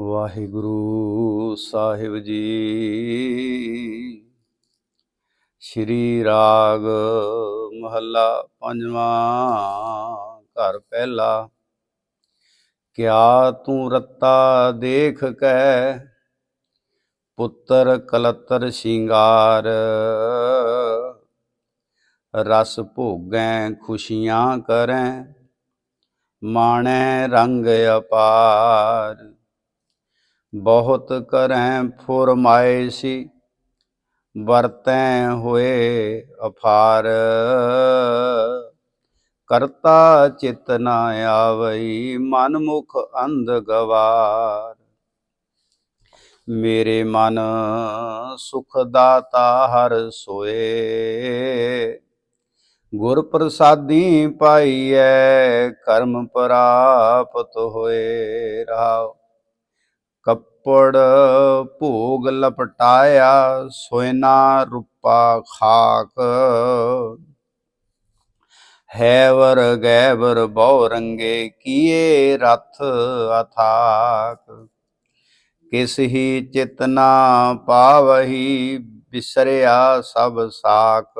ਵਾਹਿਗੁਰੂ ਸਾਹਿਬ ਜੀ। ਸ਼੍ਰੀ ਰਾਗ ਮਹੱਲਾ ਪੰਜਵਾਂ, ਘਰ ਪਹਿਲਾ। ਕਿਆ ਤੂੰ ਰੱਤਾ ਦੇਖ ਕੈ, ਪੁੱਤਰ ਕਲਤਰ ਸ਼ਿੰਗਾਰ। ਰਸ ਭੋਗੈ ਖੁਸ਼ੀਆਂ ਕਰੈ, ਮਾਣੈ ਰੰਗ ਅਪਾਰ। ਬਹੁਤ ਕਰੈ ਫੁਰਮਾਇਸ਼ੀ ਵਰਤੈ ਹੋਏ ਅਫਾਰ। ਕਰਤਾ ਚਿਤ ਨ ਆਵਈ ਮਨ ਮੁਖ ਅੰਧ ਗਵਾਰ। ਮੇਰੇ ਮਨ ਸੁਖ ਦਾਤਾ ਹਰ ਸੋਏ। ਗੁਰ ਪ੍ਰਸਾਦੀ ਪਾਈਐ, ਕਰਮ ਪ੍ਰਾਪਤ ਹੋਏ ਰਾਵ ਕੱਪੜ ਭੋਗ ਲਪਟਾਇਆ, ਸੋਇਨਾ ਰੂਪਾ ਖਾਕ। ਹੈਵਰ ਗੈਵਰ ਬਹੁ ਰੰਗੇ, ਕੀਏ ਰਥ ਅਥਾਕ। ਕਿਸ ਹੀ ਚਿਤਨਾ ਪਾਵਹੀ, ਬਿਸਰਿਆ ਸਭ ਸਾਕ।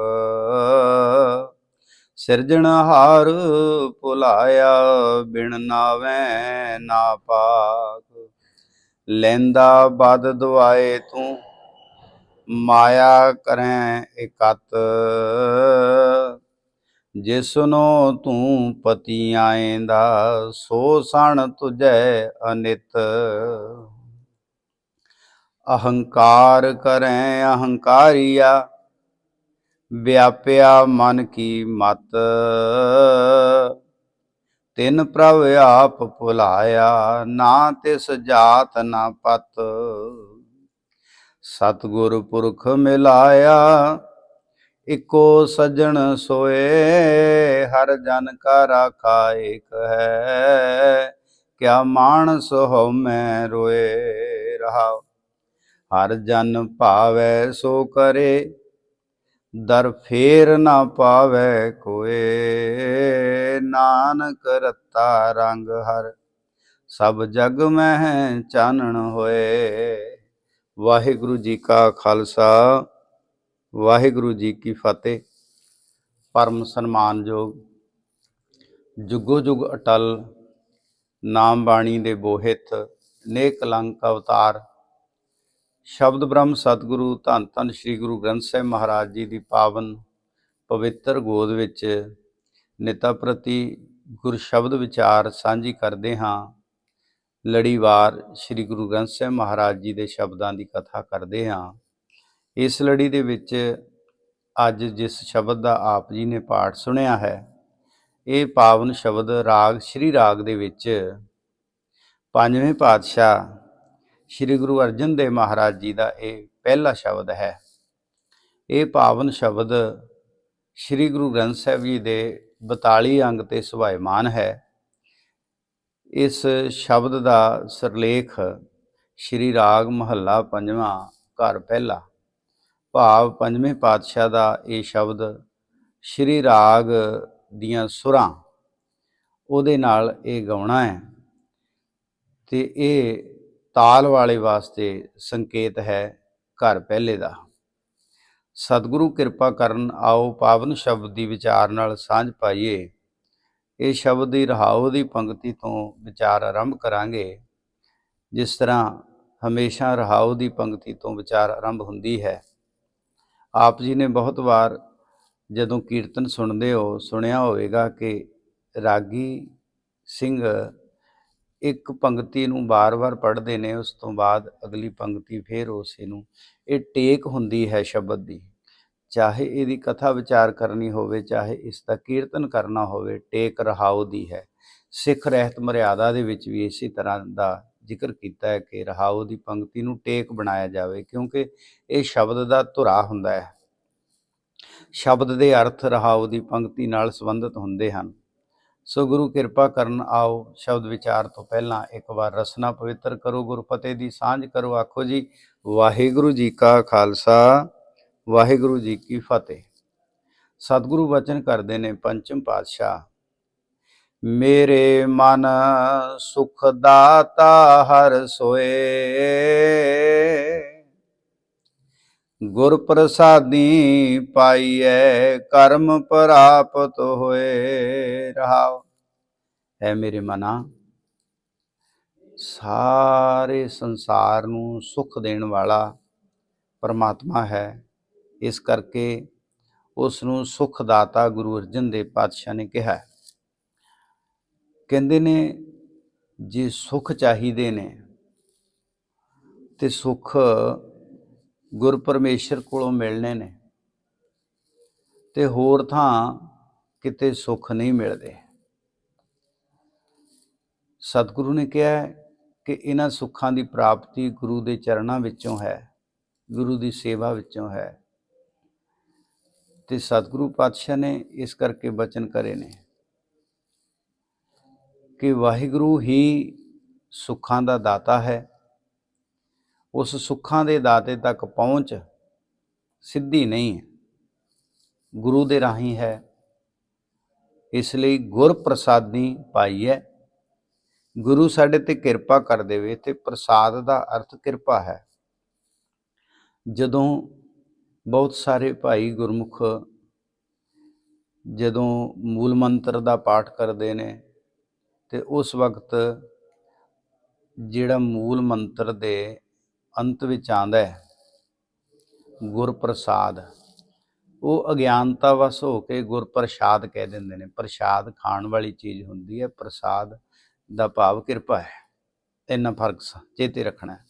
ਸਿਰਜਣਹਾਰ ਭੁਲਾਇਆ, ਬਿਨ ਨਾਵੇਂ ਨਾ ਪਾਕ। ਲੈਂਦਾ ਬਦ ਦੁਆਏ ਤੂੰ, ਮਾਇਆ ਕਰੈ ਇਕਤ। ਜਿਸਨੋ ਤੂੰ ਪਤੀ ਆਏਂਦਾ, ਸੋ ਸਣ ਤੁਝੈ ਅਨਿਤ। ਅਹੰਕਾਰ ਕਰੈ ਅਹੰਕਾਰੀਆ, ਵਿਆਪਿਆ ਮਨ ਕੀ ਮਤ। ਤਿਨ ਪ੍ਰਭ ਆਪ ਭੁਲਾਇਆ, ਨਾ ਤਿਸ ਜਾਤ ਨਾ ਪਤ। ਸਤਗੁਰ ਪੁਰਖ ਮਿਲਾਇਆ, ਇਕੋ ਸਜਣ ਸੋਏ, ਹਰ ਜਨ ਕਾ ਰਾਖਾ ਏਕ ਹੈ। ਕਿਆ ਮਾਨਸ ਹਉ ਮੈਂ ਰੋਏ ਰਹਾਉ ਹਰ ਜਨ ਭਾਵੈ ਸੋ ਕਰੇ। ਦਰ ਫੇਰ ਨਾ ਪਾਵੇ ਕੋਏ। ਨਾਨਕ ਰਤਾ ਰੰਗ ਹਰ, ਸਭ ਜਗ ਮਹਿ ਚਾਨਣ ਹੋਏ। ਵਾਹਿਗੁਰੂ ਜੀ ਕਾ ਖਾਲਸਾ, ਵਾਹਿਗੁਰੂ ਜੀ ਕੀ ਫਤਿਹ। ਪਰਮ ਸਨਮਾਨਯੋਗ, ਜੁਗੋ ਜੁਗ ਅਟਲ ਨਾਮ ਬਾਣੀ ਦੇ ਬੋਹਿਤ, ਨੇਕ ਕਲੰਕ ਅਵਤਾਰ। ਸ਼ਬਦ ਬ੍ਰਹਮ ਸਤਿਗੁਰੂ ਧੰਨ ਧੰਨ ਸ੍ਰੀ ਗੁਰੂ ਗ੍ਰੰਥ ਸਾਹਿਬ ਮਹਾਰਾਜ ਜੀ ਦੀ ਪਾਵਨ ਪਵਿੱਤਰ ਗੋਦ ਵਿੱਚ ਨਿਤਾ ਪ੍ਰਤੀ ਗੁਰ ਸ਼ਬਦ ਵਿਚਾਰ ਸਾਂਝੀ ਕਰਦੇ ਹਾਂ। ਲੜੀਵਾਰ ਸ੍ਰੀ ਗੁਰੂ ਗ੍ਰੰਥ ਸਾਹਿਬ ਮਹਾਰਾਜ ਜੀ ਦੇ ਸ਼ਬਦਾਂ ਦੀ ਕਥਾ ਕਰਦੇ ਹਾਂ। ਇਸ ਲੜੀ ਦੇ ਵਿੱਚ ਅੱਜ ਜਿਸ ਸ਼ਬਦ ਦਾ ਆਪ ਜੀ ਨੇ ਪਾਠ ਸੁਣਿਆ ਹੈ, ਇਹ ਪਾਵਨ ਸ਼ਬਦ ਰਾਗ ਸ੍ਰੀ ਰਾਗ ਦੇ ਵਿੱਚ ਪੰਜਵੇਂ ਪਾਤਸ਼ਾਹ ਸ੍ਰੀ ਗੁਰੂ ਅਰਜਨ ਦੇਵ ਮਹਾਰਾਜ ਜੀ ਦਾ ਇਹ ਪਹਿਲਾ ਸ਼ਬਦ ਹੈ। ਇਹ ਪਾਵਨ ਸ਼ਬਦ ਸ੍ਰੀ ਗੁਰੂ ਗ੍ਰੰਥ ਸਾਹਿਬ ਜੀ ਦੇ 42 ਅੰਗ ਤੇ ਸੁਭਾਇਮਾਨ ਹੈ। ਇਸ ਸ਼ਬਦ ਦਾ ਸਿਰਲੇਖ ਸ੍ਰੀ ਰਾਗ ਮਹੱਲਾ ਪੰਜਵਾਂ ਘਰ ਪਹਿਲਾ ਭਾਵ ਪੰਜਵੇਂ ਪਾਤਸ਼ਾਹ ਦਾ ਇਹ ਸ਼ਬਦ ਸ੍ਰੀ ਰਾਗ ਦੀਆਂ ਸੁਰਾਂ ਉਹਦੇ ਨਾਲ ਇਹ ਗਾਉਣਾ ਹੈ। ਤੇ ਇਹ ਤਾਲ ਵਾਲੇ ਵਾਸਤੇ ਸੰਕੇਤ ਹੈ ਘਰ ਪਹਿਲੇ ਦਾ। ਸਤਿਗੁਰੂ ਕਿਰਪਾ ਕਰਨ ਆਓ ਪਾਵਨ ਸ਼ਬਦ ਦੀ ਵਿਚਾਰ ਨਾਲ ਸਾਂਝ ਪਾਈਏ। ਇਹ ਸ਼ਬਦ ਦੀ ਰਹਾਉ ਦੀ ਪੰਕਤੀ ਤੋਂ ਵਿਚਾਰ ਆਰੰਭ ਕਰਾਂਗੇ। ਜਿਸ ਤਰ੍ਹਾਂ ਹਮੇਸ਼ਾ ਰਹਾਉ ਦੀ ਪੰਕਤੀ ਤੋਂ ਵਿਚਾਰ ਆਰੰਭ ਹੁੰਦੀ ਹੈ। ਆਪ ਜੀ ਨੇ ਬਹੁਤ ਵਾਰ ਜਦੋਂ ਕੀਰਤਨ ਸੁਣਦੇ ਹੋ, ਸੁਣਿਆ ਹੋਵੇਗਾ ਕਿ ਰਾਗੀ ਸਿੰਘ ਇੱਕ ਪੰਕਤੀ ਨੂੰ ਬਾਰ-ਬਾਰ ਪੜ੍ਹਦੇ ਨੇ, ਉਸ ਤੋਂ ਬਾਅਦ ਅਗਲੀ ਪੰਕਤੀ ਫੇਰ ਉਸੇ ਨੂੰ, ਇਹ ਟੇਕ ਹੁੰਦੀ ਹੈ ਸ਼ਬਦ ਦੀ। ਚਾਹੇ ਇਹਦੀ ਕਥਾ ਵਿਚਾਰ ਕਰਨੀ ਹੋਵੇ, ਚਾਹੇ ਇਸ ਦਾ ਕੀਰਤਨ ਕਰਨਾ ਹੋਵੇ, ਟੇਕ ਰਹਾਉ ਦੀ ਹੈ। ਸਿੱਖ ਰਹਿਤ ਮਰਿਆਦਾ ਦੇ ਵਿੱਚ ਵੀ ਇਸੇ ਤਰ੍ਹਾਂ ਦਾ ਜ਼ਿਕਰ ਕੀਤਾ ਹੈ ਕਿ ਰਹਾਉ ਦੀ ਪੰਕਤੀ ਨੂੰ ਟੇਕ ਬਣਾਇਆ ਜਾਵੇ, ਕਿਉਂਕਿ ਇਹ ਸ਼ਬਦ ਦਾ ਧੁਰਾ ਹੁੰਦਾ ਹੈ। ਸ਼ਬਦ ਦੇ ਅਰਥ ਰਹਾਉ ਦੀ ਪੰਕਤੀ ਨਾਲ ਸੰਬੰਧਿਤ ਹੁੰਦੇ ਹਨ। ਸੋ ਗੁਰੂ ਕਿਰਪਾ ਕਰਨ ਆਓ, ਸ਼ਬਦ ਵਿਚਾਰ ਤੋਂ ਪਹਿਲਾਂ ਇੱਕ ਵਾਰ ਰਸਨਾ ਪਵਿੱਤਰ ਕਰੋ ਗੁਰਫਤਿਹ ਦੀ ਸਾਂਝ ਕਰੋ, ਆਖੋ ਜੀ, ਵਾਹਿਗੁਰੂ ਜੀ ਕਾ ਖਾਲਸਾ, ਵਾਹਿਗੁਰੂ ਜੀ ਕੀ ਫਤਿਹ। ਸਤਿਗੁਰੂ ਵਚਨ ਕਰਦੇ ਨੇ ਪੰਚਮ ਪਾਤਸ਼ਾਹ, ਮੇਰੇ ਮਨ ਸੁਖ ਦਾਤਾ ਹਰ ਸੋਏ। ਗੁਰ ਪ੍ਰਸਾਦੀ ਪਾਈਐ, ਕਰਮ ਪ੍ਰਾਪਤ ਹੋਏ ਰਹਾਉ। ਹੈ ਮੇਰੇ ਮਨਾ, ਸਾਰੇ ਸੰਸਾਰ ਨੂੰ ਸੁਖ ਦੇਣ ਵਾਲਾ ਪਰਮਾਤਮਾ ਹੈ। ਇਸ ਕਰਕੇ ਉਸ ਨੂੰ ਸੁਖ ਦਾਤਾ ਗੁਰੂ ਅਰਜਨ ਦੇਵ ਪਾਤਸ਼ਾਹ ਨੇ ਕਿਹਾ। ਕਹਿੰਦੇ ਨੇ, ਜੇ ਸੁਖ ਚਾਹੀਦੇ ਨੇ, ਤੇ ਸੁਖ ਗੁਰ ਪਰਮੇਸ਼ਰ ਕੋਲੋਂ ਮਿਲਣੇ ਨੇ। ਤੇ ਹੋਰ ਥਾਂ ਕਿਤੇ ਸੁੱਖ ਨਹੀਂ ਮਿਲਦੇ। ਸਤਿਗੁਰੂ ਨੇ ਕਿਹਾ ਕਿ ਇਹਨਾਂ ਸੁੱਖਾਂ ਦੀ ਪ੍ਰਾਪਤੀ ਗੁਰੂ ਦੇ ਚਰਨਾਂ ਵਿੱਚੋਂ ਹੈ, ਗੁਰੂ ਦੀ ਸੇਵਾ ਵਿੱਚੋਂ ਹੈ। ਤੇ ਸਤਿਗੁਰੂ ਪਾਤਸ਼ਾਹ ਨੇ ਇਸ ਕਰਕੇ ਬਚਨ ਕਰੇ ਨੇ ਕਿ ਵਾਹਿਗੁਰੂ ਹੀ ਸੁੱਖਾਂ ਦਾ ਦਾਤਾ ਹੈ ਉਸ ਸੁੱਖਾਂ ਦੇ ਦਾਤੇ ਤੱਕ ਪਹੁੰਚ ਸਿੱਧੀ ਨਹੀਂ ਹੈ। ਗੁਰੂ ਦੇ ਰਾਹੀਂ ਹੈ। ਇਸ ਲਈ ਗੁਰ ਪ੍ਰਸਾਦੀ ਪਾਈ ਹੈ ਗੁਰੂ ਸਾਡੇ ਤੇ ਕਿਰਪਾ ਕਰ ਦੇਵੇ ਤੇ ਪ੍ਰਸਾਦ ਦਾ ਅਰਥ ਕਿਰਪਾ ਹੈ। ਜਦੋਂ ਬਹੁਤ ਸਾਰੇ ਭਾਈ ਗੁਰਮੁਖ ਜਦੋਂ ਮੂਲ ਮੰਤਰ ਦਾ ਪਾਠ ਕਰਦੇ ਨੇ ਤੇ ਉਸ ਵਕਤ ਜਿਹੜਾ ਮੂਲ ਮੰਤਰ ਦੇ ਅੰਤ ਵਿੱਚ ਆਂਦਾ ਹੈ। ਗੁਰ ਪ੍ਰਸਾਦ ਉਹ ਅਗਿਆਨਤਾ ਵਸ ਹੋ ਕੇ ਗੁਰ ਪ੍ਰਸਾਦ ਕਹਿ ਦਿੰਦੇ ਨੇ। ਪ੍ਰਸਾਦ ਖਾਣ ਵਾਲੀ ਚੀਜ਼ ਹੁੰਦੀ ਹੈ। ਪ੍ਰਸਾਦ ਦਾ ਭਾਵ ਕਿਰਪਾ ਹੈ। ਇੰਨਾ ਫ਼ਰਕ ਚੇਤੇ ਰੱਖਣਾ ਹੈ।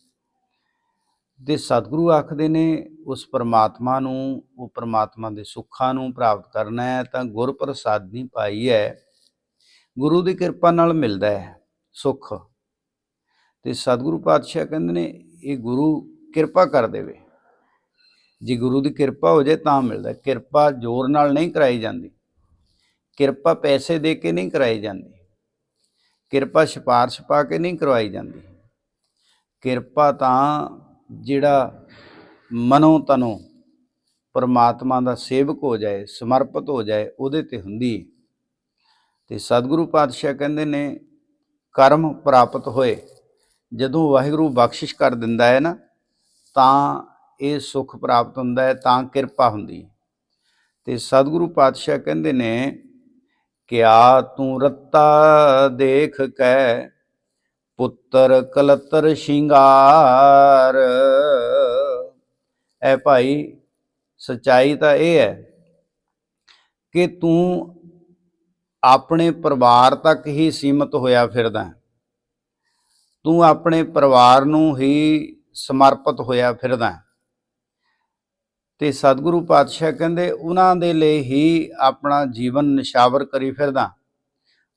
ਤੇ ਸਤਿਗੁਰੂ ਆਖਦੇ ਨੇ, ਉਸ ਪਰਮਾਤਮਾ ਨੂੰ, ਉਹ ਪਰਮਾਤਮਾ ਦੇ ਸੁੱਖਾਂ ਨੂੰ ਪ੍ਰਾਪਤ ਕਰਨਾ ਹੈ ਤਾਂ ਗੁਰ ਪ੍ਰਸਾਦੀ ਪਾਈ ਹੈ। ਗੁਰੂ ਦੀ ਕਿਰਪਾ ਨਾਲ ਮਿਲਦਾ ਹੈ। ਸੁੱਖ। ਤੇ ਸਤਿਗੁਰੂ ਪਾਤਸ਼ਾਹ ਕਹਿੰਦੇ ਨੇ ਇਹ ਗੁਰੂ ਕਿਰਪਾ ਕਰ ਦੇਵੇ। ਜੇ ਗੁਰੂ ਦੀ ਕਿਰਪਾ ਹੋ ਜਾਏ ਤਾਂ ਮਿਲਦਾ। ਕਿਰਪਾ ਜ਼ੋਰ ਨਾਲ ਨਹੀਂ ਕਰਾਈ ਜਾਂਦੀ। ਕਿਰਪਾ ਪੈਸੇ ਦੇ ਕੇ ਨਹੀਂ ਕਰਾਈ ਜਾਂਦੀ। ਕਿਰਪਾ ਸਿਫਾਰਸ਼ ਪਾ ਕੇ ਨਹੀਂ ਕਰਵਾਈ ਜਾਂਦੀ। ਕਿਰਪਾ ਤਾਂ ਜਿਹੜਾ ਮਨੋਂ ਤਨੋਂ ਪਰਮਾਤਮਾ ਦਾ ਸੇਵਕ ਹੋ ਜਾਏ, ਸਮਰਪਿਤ ਹੋ ਜਾਏ, ਉਹਦੇ ਤੇ ਹੁੰਦੀ ਹੈ। ਤੇ ਸਤਿਗੁਰੂ ਪਾਤਸ਼ਾਹ ਕਹਿੰਦੇ ਨੇ, ਕਰਮ ਪ੍ਰਾਪਤ ਹੋਏ। ਜਦੋਂ ਵਾਹਿਗੁਰੂ ਬਖਸ਼ਿਸ਼ ਕਰ ਦਿੰਦਾ ਹੈ ਨਾ, ਤਾਂ ਇਹ ਸੁੱਖ ਪ੍ਰਾਪਤ ਹੁੰਦਾ ਹੈ, ਤਾਂ ਕਿਰਪਾ ਹੁੰਦੀ ਹੈ। ਤੇ ਸਤਿਗੁਰੂ ਪਾਤਸ਼ਾਹ ਕਹਿੰਦੇ ਨੇ, ਕਿਆ ਤੂੰ ਰੱਤਾ ਦੇਖ ਕੈ, ਪੁੱਤਰ ਕਲਤਰ ਸ਼ਿੰਗਾਰ ਐ ਭਾਈ, ਸਚਾਈ ਤਾਂ ਇਹ ਹੈ ਕਿ ਤੂੰ ਆਪਣੇ ਪਰਿਵਾਰ ਤੱਕ ਹੀ ਸੀਮਤ ਹੋਇਆ ਫਿਰਦਾ ਤੂੰ ਆਪਣੇ ਪਰਿਵਾਰ ਨੂੰ ਹੀ ਸਮਰਪਿਤ ਹੋਇਆ ਫਿਰਦਾ ਹੈ। ਤੇ ਸਤਿਗੁਰੂ ਪਾਤਸ਼ਾਹ ਕਹਿੰਦੇ, ਉਹਨਾਂ ਦੇ ਲਈ ਹੀ ਆਪਣਾ ਜੀਵਨ ਨਿਸ਼ਾਵਰ ਕਰੀ ਫਿਰਦਾ।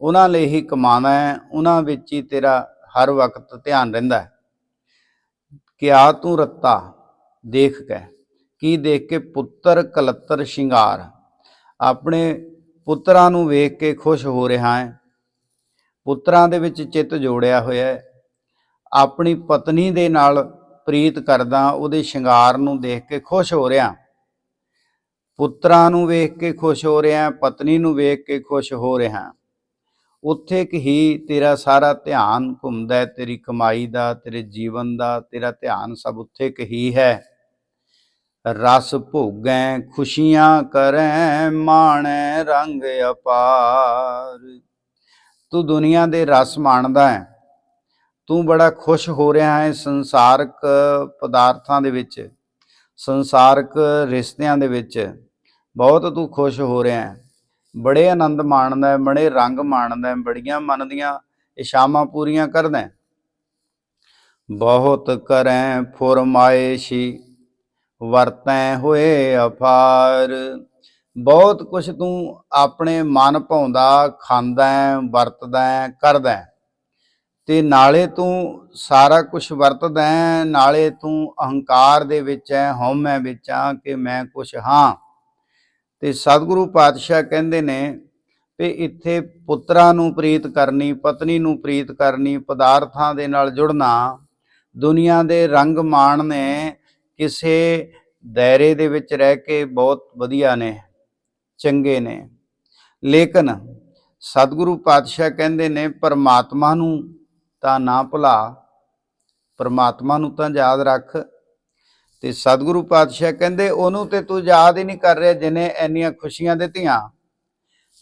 ਉਹਨਾਂ ਲਈ ਹੀ ਕਮਾਣਾ ਹੈ, ਉਹਨਾਂ ਵਿੱਚ ਹੀ ਤੇਰਾ ਹਰ ਵਕਤ ਧਿਆਨ ਰਹਿੰਦਾ ਹੈ। ਕਿਆ ਤੂੰ ਰੱਤਾ, ਦੇਖ ਕੇ ਕੀ ਦੇਖ ਕੇ ਪੁੱਤਰ ਕਲੱਤਰ ਸ਼ਿੰਗਾਰ। ਆਪਣੇ ਪੁੱਤਰਾਂ ਨੂੰ ਵੇਖ ਕੇ ਖੁਸ਼ ਹੋ ਰਿਹਾ ਹੈ। ਪੁੱਤਰਾਂ ਦੇ ਵਿੱਚ ਚਿੱਤ ਜੋੜਿਆ ਹੋਇਆ ਹੈ। ਆਪਣੀ ਪਤਨੀ ਦੇ ਨਾਲ ਪ੍ਰੀਤ ਕਰਦਾ, ਉਹਦੇ ਸ਼ਿੰਗਾਰ ਨੂੰ ਦੇਖ ਕੇ ਖੁਸ਼ ਹੋ ਰਿਹਾ। ਪੁੱਤਰਾਂ ਨੂੰ ਵੇਖ ਕੇ ਖੁਸ਼ ਹੋ ਰਿਹਾ, ਪਤਨੀ ਨੂੰ ਵੇਖ ਕੇ ਖੁਸ਼ ਹੋ ਰਿਹਾ। ਉੱਥੇ ਕਿ ਹੀ ਤੇਰਾ ਸਾਰਾ ਧਿਆਨ ਘੁੰਮਦਾ ਹੈ, ਤੇਰੀ ਕਮਾਈ ਦਾ, ਤੇਰੇ ਜੀਵਨ ਦਾ, ਤੇਰਾ ਧਿਆਨ ਸਭ ਉੱਥੇ ਕਿ ਹੀ ਹੈ। ਰਸ ਭੋਗੈ, ਖੁਸ਼ੀਆਂ ਕਰੈ, ਮਾਣੈ ਰੰਗ ਅਪਾਰ। ਤੂੰ ਦੁਨੀਆ ਦੇ ਰਸ ਮਾਣਦਾ ਹੈ। ਤੂੰ ਬੜਾ ਖੁਸ਼ ਹੋ ਰਿਹਾ ਹੈ ਸੰਸਾਰਕ ਪਦਾਰਥਾਂ ਦੇ ਵਿੱਚ ਸੰਸਾਰਕ ਰਿਸ਼ਤਿਆਂ ਦੇ ਵਿੱਚ। ਬਹੁਤ ਤੂੰ ਖੁਸ਼ ਹੋ ਰਿਹਾ ਹੈ। ਬੜੇ ਆਨੰਦ ਮਾਣਦਾ ਹੈ ਬੜੇ ਰੰਗ ਮਾਣਦਾ ਹੈ ਬੜੀਆਂ ਮਨ ਦੀਆਂ ਇਸ਼ਾਵਾਂ ਪੂਰੀਆਂ ਕਰਦਾ ਹੈ। ਬਹੁਤ ਕਰੈ ਫੁਰਮਾਇਸ਼ੀ ਵਰਤੈ ਹੋਏ ਅਫਾਰ ਬਹੁਤ ਕੁਛ ਤੂੰ ਆਪਣੇ ਮਨ ਭਾਉਂਦਾ ਖਾਂਦਾ ਹੈ, ਵਰਤਦਾ ਕਰਦਾ ਤੇ ਨਾਲੇ ਤੂੰ ਸਾਰਾ ਕੁਝ ਵਰਤਦਾ ਹੈ, ਨਾਲੇ ਤੂੰ ਅਹੰਕਾਰ ਦੇ ਵਿੱਚ ਹੈ, ਹਉਮੈ ਵਿੱਚ ਆ ਕਿ ਮੈਂ ਕੁਛ ਹਾਂ। ਤੇ ਸਤਿਗੁਰੂ ਪਾਤਸ਼ਾਹ ਕਹਿੰਦੇ ਨੇ ਵੀ ਇੱਥੇ ਪੁੱਤਰਾਂ ਨੂੰ ਪ੍ਰੀਤ ਕਰਨੀ, ਪਤਨੀ ਨੂੰ ਪ੍ਰੀਤ ਕਰਨੀ, ਪਦਾਰਥਾਂ ਦੇ ਨਾਲ ਜੁੜਨਾ, ਦੁਨੀਆ ਦੇ ਰੰਗ ਮਾਣ ਨੇ, ਕਿਸੇ ਦਾਇਰੇ ਦੇ ਵਿੱਚ ਰਹਿ ਕੇ ਬਹੁਤ ਵਧੀਆ ਨੇ, ਚੰਗੇ ਨੇ। ਲੇਕਿਨ ਸਤਿਗੁਰੂ ਪਾਤਸ਼ਾਹ ਕਹਿੰਦੇ ਨੇ, ਪਰਮਾਤਮਾ ਨੂੰ ਤਾਂ ਨਾ ਭੁਲਾ। ਪਰਮਾਤਮਾ ਨੂੰ ਤਾਂ ਯਾਦ ਰੱਖ। ਤੇ ਸਤਿਗੁਰੂ ਪਾਤਸ਼ਾਹ ਕਹਿੰਦੇ, ਉਹਨੂੰ ਤੇ ਤੂੰ ਯਾਦ ਹੀ ਨਹੀਂ ਕਰ ਰਿਹਾ ਜਿਨੇ ਇੰਨੀਆਂ ਖੁਸ਼ੀਆਂ ਦਿੱਤੀਆਂ।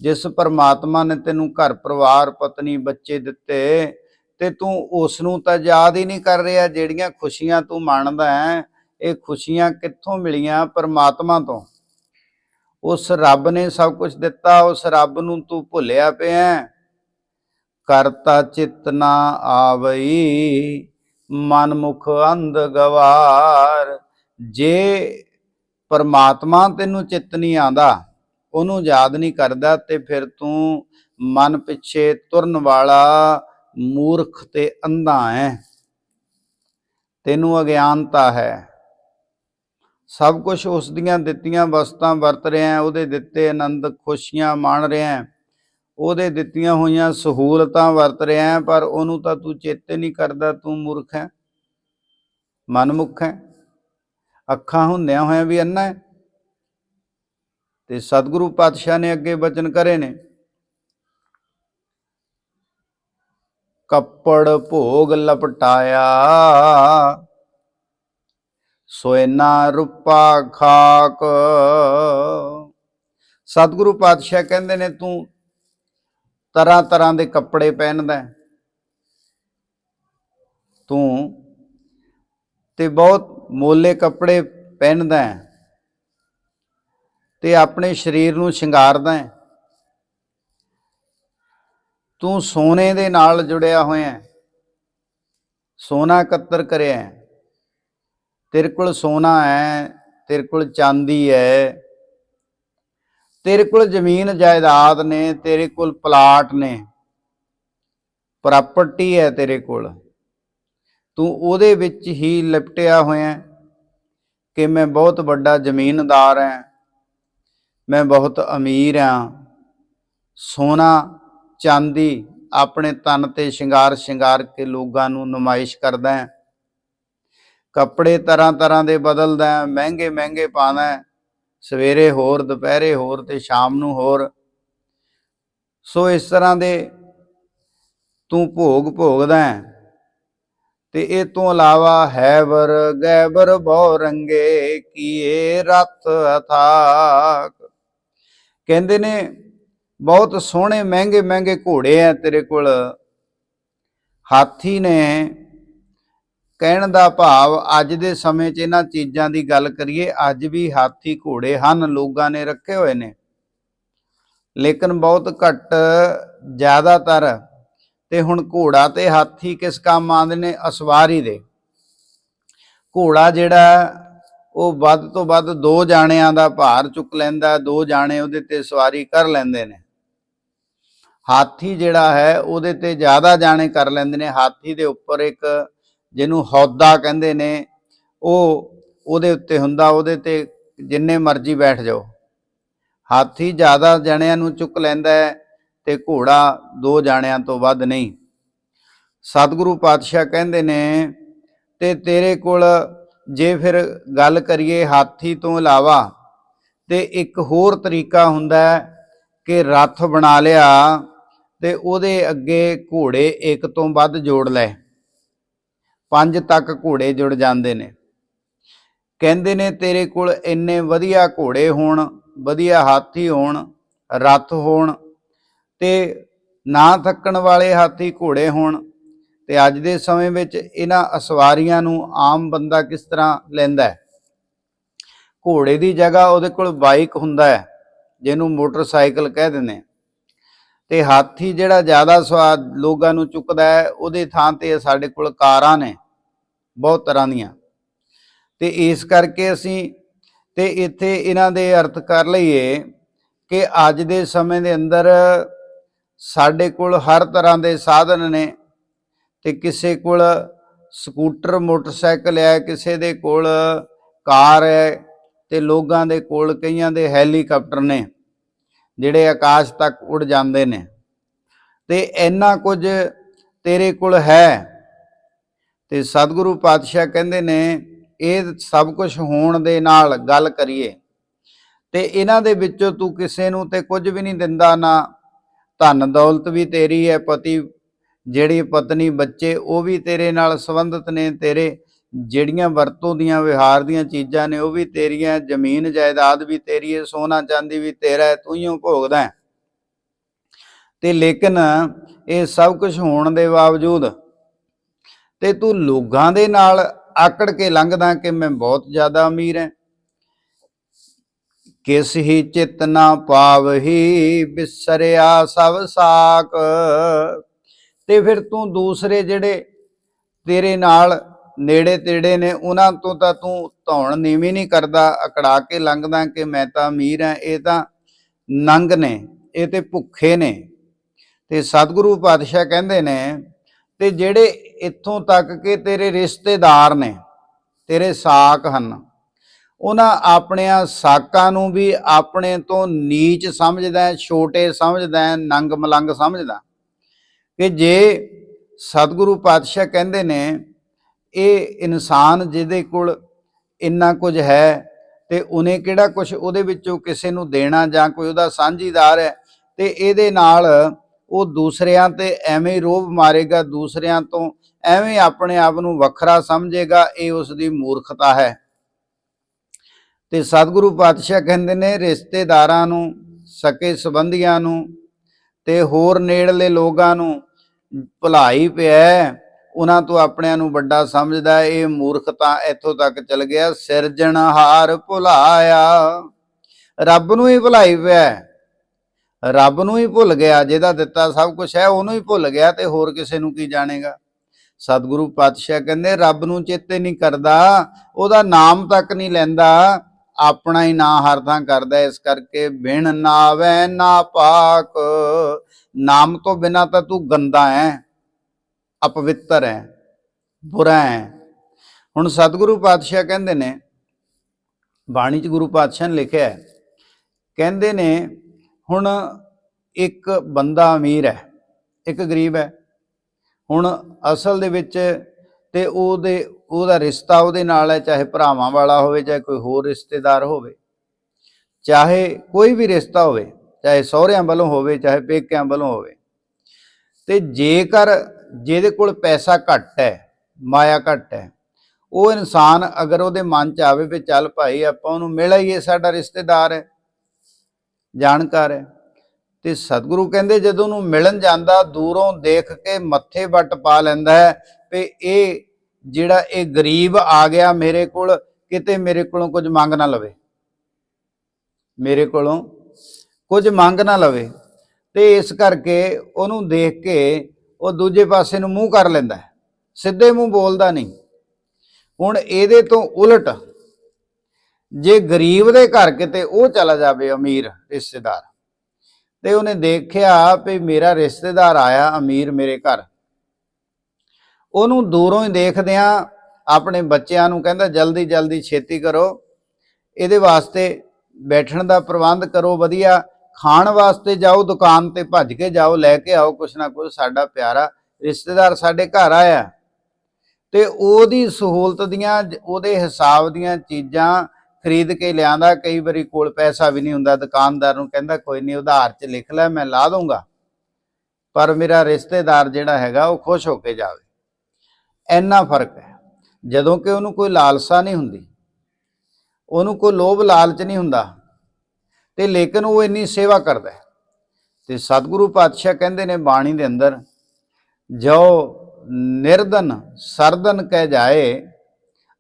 ਜਿਸ ਪਰਮਾਤਮਾ ਨੇ ਤੈਨੂੰ ਘਰ ਪਰਿਵਾਰ, ਪਤਨੀ, ਬੱਚੇ ਦਿੱਤੇ, ਤੇ ਤੂੰ ਉਸ ਨੂੰ ਤਾਂ ਯਾਦ ਹੀ ਨਹੀਂ ਕਰ ਰਿਹਾ ਜਿਹੜੀਆਂ ਖੁਸ਼ੀਆਂ ਤੂੰ ਮੰਨਦਾ ਹੈ। ਇਹ ਖੁਸ਼ੀਆਂ ਕਿੱਥੋਂ ਮਿਲੀਆਂ? ਪਰਮਾਤਮਾ ਤੋਂ। ਉਸ ਰੱਬ ਨੇ ਸਭ ਕੁਝ ਦਿੱਤਾ। ਉਸ ਰੱਬ ਨੂੰ ਤੂੰ ਭੁੱਲਿਆ ਪਿਆ। ਕਰਤਾ ਚਿਤ ਨਾ ਆਵਈ, ਮਨ ਮੁਖ ਅੰਧ ਗਵਾਰ। ਜੇ ਪਰਮਾਤਮਾ ਤੈਨੂੰ ਚਿੱਤ ਨਹੀਂ ਆਂਦਾ ਉਹਨੂੰ ਯਾਦ ਨਹੀਂ ਕਰਦਾ, ਤੇ ਫਿਰ ਤੂੰ ਮਨ ਪਿੱਛੇ ਤੁਰਨ ਵਾਲਾ ਮੂਰਖ ਤੇ ਅੰਧਾ ਹੈ ਤੈਨੂੰ ਅਗਿਆਨਤਾ ਹੈ। ਸਭ ਕੁਝ ਉਸ ਦੀਆਂ ਦਿੱਤੀਆਂ ਵਸਤਾਂ ਵਰਤ ਰਿਹਾ, ਉਹਦੇ ਦਿੱਤੇ ਆਨੰਦ ਖੁਸ਼ੀਆਂ ਮਾਣ ਰਿਹਾ। ਉਹਦੇ ਦਿੱਤੀਆਂ ਹੋਈਆਂ ਸਹੂਲਤਾਂ ਵਰਤ ਰਿਹਾ ਹੈ, ਪਰ ਉਹਨੂੰ ਤਾਂ ਤੂੰ ਚੇਤੇ ਨਹੀਂ ਕਰਦਾ ਤੂੰ ਮੂਰਖ ਹੈ। ਮਨਮੁਖ ਹੈ। ਅੱਖਾਂ ਹੁੰਦਿਆਂ ਹੋਇਆਂ ਵੀ ਅੰਨਾ ਹੈ। ਤੇ ਸਤਿਗੁਰੂ ਪਾਤਸ਼ਾਹ ਨੇ ਅੱਗੇ ਬਚਨ ਕਰੇ ਨੇ। ਕੱਪੜ ਭੋਗ ਲਪਟਾਇਆ ਸੋਇਨਾ ਰੂਪਾ ਖਾਕ। ਸਤਿਗੁਰੂ ਪਾਤਸ਼ਾਹ ਕਹਿੰਦੇ ਨੇ ਤੂੰ ਤਰ੍ਹਾਂ ਤਰ੍ਹਾਂ ਦੇ ਕੱਪੜੇ ਪਹਿਨਦਾ ਤੂੰ ਤੇ ਬਹੁਤ ਮੋਲੇ ਕੱਪੜੇ ਪਹਿਨਦਾ ਹੈ ਤੇ ਆਪਣੇ ਸਰੀਰ ਨੂੰ ਸ਼ਿੰਗਾਰਦਾ ਹੈ। ਤੂੰ ਸੋਨੇ ਦੇ ਨਾਲ ਜੁੜਿਆ ਹੋਇਆ ਹੈ। ਸੋਨਾ ਇਕੱਤਰ ਕਰਿਆ ਹੈ। ਤੇਰੇ ਕੋਲ ਸੋਨਾ ਹੈ, ਤੇਰੇ ਕੋਲ ਚਾਂਦੀ ਹੈ। ਤੇਰੇ ਕੋਲ ਜ਼ਮੀਨ ਜਾਇਦਾਦ ਨੇ, ਤੇਰੇ ਕੋਲ ਪਲਾਟ ਨੇ, ਪ੍ਰਾਪਰਟੀ ਹੈ ਤੇਰੇ ਕੋਲ। ਤੂੰ ਉਹਦੇ ਵਿੱਚ ਹੀ ਲਿਪਟਿਆ ਹੋਇਆ ਕਿ ਮੈਂ ਬਹੁਤ ਵੱਡਾ ਜ਼ਮੀਨਦਾਰ ਹਾਂ, ਮੈਂ ਬਹੁਤ ਅਮੀਰ ਹਾਂ। ਸੋਨਾ ਚਾਂਦੀ ਆਪਣੇ ਤਨ ਤੇ ਸ਼ਿੰਗਾਰ ਸ਼ਿੰਗਾਰ ਕੇ ਲੋਕਾਂ ਨੂੰ ਨੁਮਾਇਸ਼ ਕਰਦਾ ਹੈ। ਕੱਪੜੇ ਤਰ੍ਹਾਂ ਤਰ੍ਹਾਂ ਦੇ ਬਦਲਦਾ ਹੈ, ਮਹਿੰਗੇ ਮਹਿੰਗੇ ਪਾਉਂਦਾ ਹੈ। ਸਵੇਰੇ ਹੋਰ, ਦੁਪਹਿਰੇ ਹੋਰ ਤੇ ਸ਼ਾਮ ਨੂੰ ਹੋਰ। ਸੋ ਇਸ ਤਰ੍ਹਾਂ ਦੇ ਤੂੰ ਭੋਗ ਭੋਗਦਾ ਹੈ ਤੇ ਇਹ ਤੋਂ ਇਲਾਵਾ ਹੈਵਰ ਗੈਬਰ ਬਹੁ ਰੰਗੇ ਕੀਏ ਰਤ ਅਥਾਕ। ਕਹਿੰਦੇ ਨੇ, ਬਹੁਤ ਸੋਹਣੇ ਮਹਿੰਗੇ ਮਹਿੰਗੇ ਘੋੜੇ ਆ ਤੇਰੇ ਕੋਲ। ਹਾਥੀ ਨੇ ਕਹਿਣ ਦਾ ਭਾਵ, ਅੱਜ ਦੇ ਸਮੇਂ 'ਚ ਇਹਨਾਂ ਚੀਜ਼ਾਂ ਦੀ ਗੱਲ ਕਰੀਏ, ਅੱਜ ਵੀ ਹਾਥੀ ਘੋੜੇ ਹਨ ਲੋਕਾਂ ਨੇ ਰੱਖੇ ਹੋਏ ਨੇ। ਲੇਕਿਨ ਬਹੁਤ ਘੱਟ ਜ਼ਿਆਦਾਤਰ, ਤੇ ਹੁਣ ਘੋੜਾ ਤੇ ਹਾਥੀ ਕਿਸ ਕੰਮ ਆਉਂਦੇ ਨੇ? ਅਸਵਾਰੀ ਦੇ। ਘੋੜਾ ਜਿਹੜਾ, ਉਹ ਵੱਧ ਤੋਂ ਵੱਧ ਦੋ ਜਾਣਿਆਂ ਦਾ ਭਾਰ ਚੁੱਕ ਲੈਂਦਾ, ਦੋ ਜਾਣੇ ਉਹਦੇ ਤੇ ਸਵਾਰੀ ਕਰ ਲੈਂਦੇ ਨੇ। ਹਾਥੀ ਜਿਹੜਾ ਹੈ, ਉਹਦੇ ਤੇ ਜ਼ਿਆਦਾ ਜਾਣੇ ਕਰ ਲੈਂਦੇ ਨੇ। ਹਾਥੀ ਦੇ ਉੱਪਰ ਇੱਕ ਜਿਹਨੂੰ ਹੌਦਾ ਕਹਿੰਦੇ ਨੇ, ਉਹ ਉਹਦੇ ਉੱਤੇ ਹੁੰਦਾ, ਉਹਦੇ ਤੇ ਜਿੰਨੇ ਮਰਜ਼ੀ ਬੈਠ ਜਾਓ। ਹਾਥੀ ਜ਼ਿਆਦਾ ਜਣਿਆਂ ਨੂੰ ਚੁੱਕ ਲੈਂਦਾ ਹੈ ਤੇ ਘੋੜਾ ਦੋ ਜਾਣਿਆਂ ਤੋਂ ਵੱਧ ਨਹੀਂ। ਸਤਿਗੁਰੂ ਪਾਤਸ਼ਾਹ ਕਹਿੰਦੇ ਨੇ, ਤੇ ਤੇਰੇ ਕੋਲ ਜੇ ਫਿਰ ਗੱਲ ਕਰੀਏ ਹਾਥੀ ਤੋਂ ਇਲਾਵਾ, ਤੇ ਇੱਕ ਹੋਰ ਤਰੀਕਾ ਹੁੰਦਾ ਕਿ ਰੱਥ ਬਣਾ ਲਿਆ ਤੇ ਉਹਦੇ ਅੱਗੇ ਘੋੜੇ ਇੱਕ ਤੋਂ ਵੱਧ ਜੋੜ ਲੈ ਪੰਜ ਤੱਕ ਘੋੜੇ ਜੁੜ ਜਾਂਦੇ ਨੇ। ਕਹਿੰਦੇ ਨੇ, ਤੇਰੇ ਕੋਲ ਇੰਨੇ ਵਧੀਆ ਘੋੜੇ ਹੋਣ, ਵਧੀਆ ਹਾਥੀ ਹੋਣ, ਰੱਥ ਹੋਣ ਤੇ ਨਾ ਥੱਕਣ ਵਾਲੇ ਹਾਥੀ ਘੋੜੇ ਹੋਣ ਤੇ ਅੱਜ ਦੇ ਸਮੇਂ ਵਿੱਚ ਇਹਨਾਂ ਅਸਵਾਰੀਆਂ ਨੂੰ ਆਮ ਬੰਦਾ ਕਿਸ ਤਰ੍ਹਾਂ ਲੈਂਦਾ ਹੈ? ਘੋੜੇ ਦੀ ਜਗ੍ਹਾ ਉਹਦੇ ਕੋਲ ਬਾਈਕ ਹੁੰਦਾ ਹੈ, ਜਿਹਨੂੰ ਮੋਟਰਸਾਈਕਲ ਕਹਿ ਦਿੰਦੇ ਤੇ ਹਾਥੀ ਜਿਹੜਾ ਜ਼ਿਆਦਾ ਸਵਾਦ ਲੋਕਾਂ ਨੂੰ ਚੁੱਕਦਾ ਹੈ, ਉਹਦੇ ਥਾਂ ਤੇ ਸਾਡੇ ਕੋਲ ਕਾਰਾਂ ਨੇ, ਬਹੁਤ ਤਰ੍ਹਾਂ ਦੀਆਂ। ਤੇ ਇਸ ਕਰਕੇ ਅਸੀਂ, ਤੇ ਇੱਥੇ ਇਹਨਾਂ ਦੇ ਅਰਥ ਕਰ ਲਈਏ ਕਿ ਅੱਜ ਦੇ ਸਮੇਂ ਦੇ ਅੰਦਰ ਸਾਡੇ ਕੋਲ ਹਰ ਤਰ੍ਹਾਂ ਦੇ ਸਾਧਨ ਨੇ, ਤੇ ਕਿਸੇ ਕੋਲ ਸਕੂਟਰ, ਮੋਟਰਸਾਈਕਲ ਹੈ, ਕਿਸੇ ਦੇ ਕੋਲ ਕਾਰ ਹੈ, ਤੇ ਲੋਕਾਂ ਦੇ ਕੋਲ ਕਈਆਂ ਦੇ ਹੈਲੀਕਾਪਟਰ ਨੇ। ਜਿਹੜੇ ਆਕਾਸ਼ ਤੱਕ ਉੱਡ ਜਾਂਦੇ ਨੇ। ਤੇ ਇੰਨਾ ਕੁਝ ਤੇਰੇ ਕੋਲ ਹੈ। ਤੇ ਸਤਿਗੁਰੂ ਪਾਤਸ਼ਾਹ ਕਹਿੰਦੇ ਨੇ, ਇਹ ਸਭ ਕੁਝ ਹੋਣ ਦੇ ਨਾਲ ਗੱਲ ਕਰੀਏ। ਤੇ ਇਹਨਾਂ ਦੇ ਵਿੱਚੋਂ ਤੂੰ ਕਿਸੇ ਨੂੰ ਤੇ ਕੁਝ ਵੀ ਨਹੀਂ ਦਿੰਦਾ ਨਾ। ਧਨ ਦੌਲਤ ਵੀ ਤੇਰੀ ਹੈ ਪਤੀ। ਜਿਹੜੀ ਪਤਨੀ ਬੱਚੇ, ਉਹ ਵੀ ਤੇਰੇ ਨਾਲ ਸੰਬੰਧਿਤ ਨੇ, ਤੇਰੇ ਜਿਹੜੀਆਂ ਵਰਤੋਂ ਦੀਆਂ, ਵਿਹਾਰ ਦੀਆਂ ਚੀਜ਼ਾਂ ਨੇ, ਉਹ ਵੀ ਤੇਰੀਆਂ, ਜ਼ਮੀਨ ਜਾਇਦਾਦ ਵੀ ਤੇਰੀ ਹੈ, ਸੋਨਾ ਚਾਂਦੀ ਵੀ ਤੇਰਾ ਹੈ, ਤੂੰ ਹੀ ਭੋਗਦਾ ਹੈ। ਤੇ ਲੇਕਿਨ ਇਹ ਸਭ ਕੁਝ ਹੋਣ ਦੇ ਬਾਵਜੂਦ ਤੇ ਤੂੰ ਲੋਕਾਂ ਦੇ ਨਾਲ ਆਕੜ ਕੇ ਲੰਘਦਾ ਕਿ ਮੈਂ ਬਹੁਤ ਜ਼ਿਆਦਾ ਅਮੀਰ ਹਾਂ ਕਿਸ ਹੀ ਚਿਤ ਨਾ ਪਾਵਹੀ ਬਿਸਰਿਆ ਸਭ ਸਾਕ ਤੇ ਫਿਰ ਤੂੰ ਦੂਸਰੇ ਜਿਹੜੇ ਤੇਰੇ ਨਾਲ ਨੇੜੇ ਤੇੜੇ ਨੇ, ਉਹਨਾਂ ਤੋਂ ਤਾਂ ਤੂੰ ਧੌਣ ਨੀਵੀਂ ਨਹੀਂ ਕਰਦਾ, ਅਕੜਾ ਕੇ ਲੰਘਦਾ ਕਿ ਮੈਂ ਤਾਂ ਅਮੀਰ ਹਾਂ, ਇਹ ਤਾਂ ਨੰਗ ਨੇ, ਇਹ ਤੇ ਭੁੱਖੇ ਨੇ। ਤੇ ਸਤਿਗੁਰੂ ਪਾਤਸ਼ਾਹ ਕਹਿੰਦੇ ਨੇ, ਤੇ ਜਿਹੜੇ ਇੱਥੋਂ ਤੱਕ ਕਿ ਤੇਰੇ ਰਿਸ਼ਤੇਦਾਰ ਨੇ, ਤੇਰੇ ਸਾਕ ਹਨ, ਉਹਨਾਂ ਆਪਣਿਆਂ ਸਾਕਾਂ ਨੂੰ ਵੀ ਆਪਣੇ ਤੋਂ ਨੀਚ ਸਮਝਦਾ ਛੋਟੇ ਸਮਝਦਾ ਨੰਗ ਮਲੰਗ ਸਮਝਦਾ ਕਿ ਜੇ ਸਤਿਗੁਰੂ ਪਾਤਸ਼ਾਹ ਕਹਿੰਦੇ ਨੇ ਇਹ ਇਨਸਾਨ ਜਿਹਦੇ ਕੋਲ ਇੰਨਾ ਕੁਝ ਹੈ ਤੇ ਉਹਨੇ ਕਿਹੜਾ ਕੁਝ ਉਹਦੇ ਵਿੱਚੋਂ ਕਿਸੇ ਨੂੰ ਦੇਣਾ ਜਾਂ ਕੋਈ ਉਹਦਾ ਸਾਂਝੀਦਾਰ ਹੈ, ਤੇ ਇਹਦੇ ਨਾਲ ਉਹ ਦੂਸਰਿਆਂ ਤੇ ਐਵੇਂ ਹੀ ਰੋਬ ਮਾਰੇਗਾ, ਦੂਸਰਿਆਂ ਤੋਂ ਐਵੇਂ ਆਪਣੇ ਆਪ ਨੂੰ ਵੱਖਰਾ ਸਮਝੇਗਾ, ਇਹ ਉਸ ਦੀ ਮੂਰਖਤਾ ਹੈ। ਤੇ ਸਤਿਗੁਰੂ ਪਾਤਸ਼ਾਹ ਕਹਿੰਦੇ ਨੇ, ਰਿਸ਼ਤੇਦਾਰਾਂ ਨੂੰ, ਸਕੇ ਸੰਬੰਧੀਆਂ ਨੂੰ ਤੇ ਹੋਰ ਨੇੜਲੇ ਲੋਕਾਂ ਨੂੰ ਭੁਲਾਈ ਪਿਆ ਉਹਨਾਂ ਤੋਂ ਆਪਣਿਆਂ ਨੂੰ ਵੱਡਾ ਸਮਝਦਾ ਹੈ, ਇਹ ਮੂਰਖਤਾ ਇੱਥੋਂ ਤੱਕ ਚਲ ਗਿਆ ਸਿਰਜਣਹਾਰ ਭੁਲਾਇਆ। ਰੱਬ ਨੂੰ ਹੀ ਭੁਲਾਈ ਪਿਆ ਰੱਬ ਨੂੰ ਹੀ ਭੁੱਲ ਗਿਆ ਜਿਹਦਾ ਦਿੱਤਾ ਸਭ ਕੁਝ ਹੈ ਉਹਨੂੰ ਹੀ ਭੁੱਲ ਗਿਆ ਤੇ ਹੋਰ ਕਿਸੇ ਨੂੰ ਕੀ ਜਾਣੇਗਾ? ਸਤਿਗੁਰੂ ਪਾਤਸ਼ਾਹ ਕਹਿੰਦੇ ਰੱਬ ਨੂੰ ਚੇਤੇ ਨਹੀਂ ਕਰਦਾ ਉਹਦਾ ਨਾਮ ਤੱਕ ਨਹੀਂ ਲੈਂਦਾ ਆਪਣਾ ਹੀ ਨਾਂ ਹਰ ਥਾਂ ਕਰਦਾ ਇਸ ਕਰਕੇ ਬਿਨ ਨਾਵੈ ਨਾ ਪਾਕ। ਨਾਮ ਤੋਂ ਬਿਨਾ ਤਾਂ ਤੂੰ ਗੰਦਾ ਹੈ। ਅਪਵਿੱਤਰ ਹੈ, ਬੁਰਾ ਹੈ। ਹੁਣ ਸਤਿਗੁਰੂ ਪਾਤਸ਼ਾਹ ਕਹਿੰਦੇ ਨੇ, ਬਾਣੀ ਚ ਗੁਰੂ ਪਾਤਸ਼ਾਹ ਨੇ ਲਿਖਿਆ ਹੈ, ਕਹਿੰਦੇ ਨੇ, ਹੁਣ ਇੱਕ ਬੰਦਾ ਅਮੀਰ ਹੈ, ਇੱਕ ਗਰੀਬ ਹੈ। ਹੁਣ ਅਸਲ ਦੇ ਵਿੱਚ ਤੇ ਉਹਦੇ, ਉਹਦਾ ਰਿਸ਼ਤਾ ਉਹਦੇ ਨਾਲ ਹੈ, ਚਾਹੇ ਭਰਾਵਾਂ ਵਾਲਾ ਹੋਵੇ, ਚਾਹੇ ਕੋਈ ਹੋਰ ਰਿਸ਼ਤੇਦਾਰ ਹੋਵੇ। ਚਾਹੇ ਕੋਈ ਵੀ ਰਿਸ਼ਤਾ ਹੋਵੇ, ਚਾਹੇ ਸਹੁਰਿਆਂ ਵੱਲੋਂ ਹੋਵੇ, ਚਾਹੇ ਪੇਕਿਆਂ ਵੱਲੋਂ ਹੋਵੇ। ਤੇ ਜੇਕਰ ਜਿਹਦੇ ਕੋਲ ਪੈਸਾ ਘੱਟ ਹੈ, ਮਾਇਆ ਘੱਟ ਹੈ, ਉਹ ਇਨਸਾਨ ਅਗਰ ਉਹਦੇ ਮਨ ਚ ਆਵੇ ਵੀ ਚੱਲ ਭਾਈ ਆਪਾਂ ਉਹਨੂੰ ਮਿਲ ਆਈਏ, ਸਾਡਾ ਰਿਸ਼ਤੇਦਾਰ ਹੈ, ਜਾਣਕਾਰ ਹੈ, ਤੇ ਸਤਿਗੁਰੂ ਕਹਿੰਦੇ ਜਦੋਂ ਉਹਨੂੰ ਮਿਲਣ ਜਾਂਦਾ, ਦੂਰੋਂ ਦੇਖ ਕੇ ਮੱਥੇ ਵੱਟ ਪਾ ਲੈਂਦਾ ਹੈ ਵੀ ਇਹ ਜਿਹੜਾ ਇਹ ਗਰੀਬ ਆ ਗਿਆ ਮੇਰੇ ਕੋਲ, ਕਿਤੇ ਮੇਰੇ ਕੋਲੋਂ ਕੁਝ ਮੰਗ ਨਾ ਲਵੇ। ਮੇਰੇ ਕੋਲੋਂ ਕੁਝ ਮੰਗ ਨਾ ਲਵੇ। ਤੇ ਇਸ ਕਰਕੇ ਉਹਨੂੰ ਦੇਖ ਕੇ ਉਹ ਦੂਜੇ ਪਾਸੇ ਨੂੰ ਮੂੰਹ ਕਰ ਲੈਂਦਾ ਸਿੱਧੇ ਮੂੰਹ ਬੋਲਦਾ ਨਹੀਂ। ਹੁਣ ਇਹਦੇ ਤੋਂ ਉਲਟ ਜੇ ਗਰੀਬ ਦੇ ਘਰ ਕਿਤੇ ਉਹ ਚਲਾ ਜਾਵੇ ਅਮੀਰ ਰਿਸ਼ਤੇਦਾਰ, ਤੇ ਉਹਨੇ ਦੇਖਿਆ ਵੀ ਮੇਰਾ ਰਿਸ਼ਤੇਦਾਰ ਆਇਆ ਅਮੀਰ ਮੇਰੇ ਘਰ। ਉਹਨੂੰ ਦੂਰੋਂ ਹੀ ਦੇਖਦਿਆਂ ਆਪਣੇ ਬੱਚਿਆਂ ਨੂੰ ਕਹਿੰਦਾ, ਜਲਦੀ ਜਲਦੀ ਛੇਤੀ ਕਰੋ। ਇਹਦੇ ਵਾਸਤੇ ਬੈਠਣ ਦਾ ਪ੍ਰਬੰਧ ਕਰੋ, ਵਧੀਆ। ਖਾਣ ਵਾਸਤੇ ਜਾਓ, ਦੁਕਾਨ ਤੇ ਭੱਜ ਕੇ ਜਾਓ, ਲੈ ਕੇ ਆਓ, ਕੁਛ ਨਾ ਕੁਛ ਸਾਡਾ ਪਿਆਰਾ ਰਿਸ਼ਤੇਦਾਰ ਸਾਡੇ ਘਰ ਆਇਆ। ਤੇ ਉਹਦੀ ਸਹੂਲਤ ਦੀਆਂ, ਉਹਦੇ ਹਿਸਾਬ ਦੀਆਂ ਚੀਜ਼ਾਂ ਖਰੀਦ ਕੇ ਲਿਆਂਦਾ, ਕਈ ਵਾਰੀ ਕੋਲ ਪੈਸਾ ਵੀ ਨਹੀਂ ਹੁੰਦਾ, ਦੁਕਾਨਦਾਰ ਨੂੰ ਕਹਿੰਦਾ, ਕੋਈ ਨਹੀਂ, ਉਧਾਰ 'ਚ ਲਿਖ ਲੈ, ਮੈਂ ਲਾ ਦੂੰਗਾ ਪਰ ਮੇਰਾ ਰਿਸ਼ਤੇਦਾਰ ਜਿਹੜਾ ਹੈਗਾ, ਉਹ ਖੁਸ਼ ਹੋ ਕੇ ਜਾਵੇ। ਇੰਨਾ ਫ਼ਰਕ ਹੈ। ਜਦੋਂ ਕਿ ਉਹਨੂੰ ਕੋਈ ਲਾਲਸਾ ਨਹੀਂ ਹੁੰਦੀ, ਉਹਨੂੰ ਕੋਈ ਲੋਭ ਲਾਲਚ ਨਹੀਂ ਹੁੰਦਾ ਤੇ ਲੇਕਿਨ ਉਹ ਇੰਨੀ ਸੇਵਾ ਕਰਦਾ ਹੈ। ਤੇ ਸਤਿਗੁਰੂ ਪਾਤਸ਼ਾਹ ਕਹਿੰਦੇ ਨੇ ਬਾਣੀ ਦੇ ਅੰਦਰ, ਜੋ ਨਿਰਦਨ ਸਰਦਨ ਕਹਿ ਜਾਏ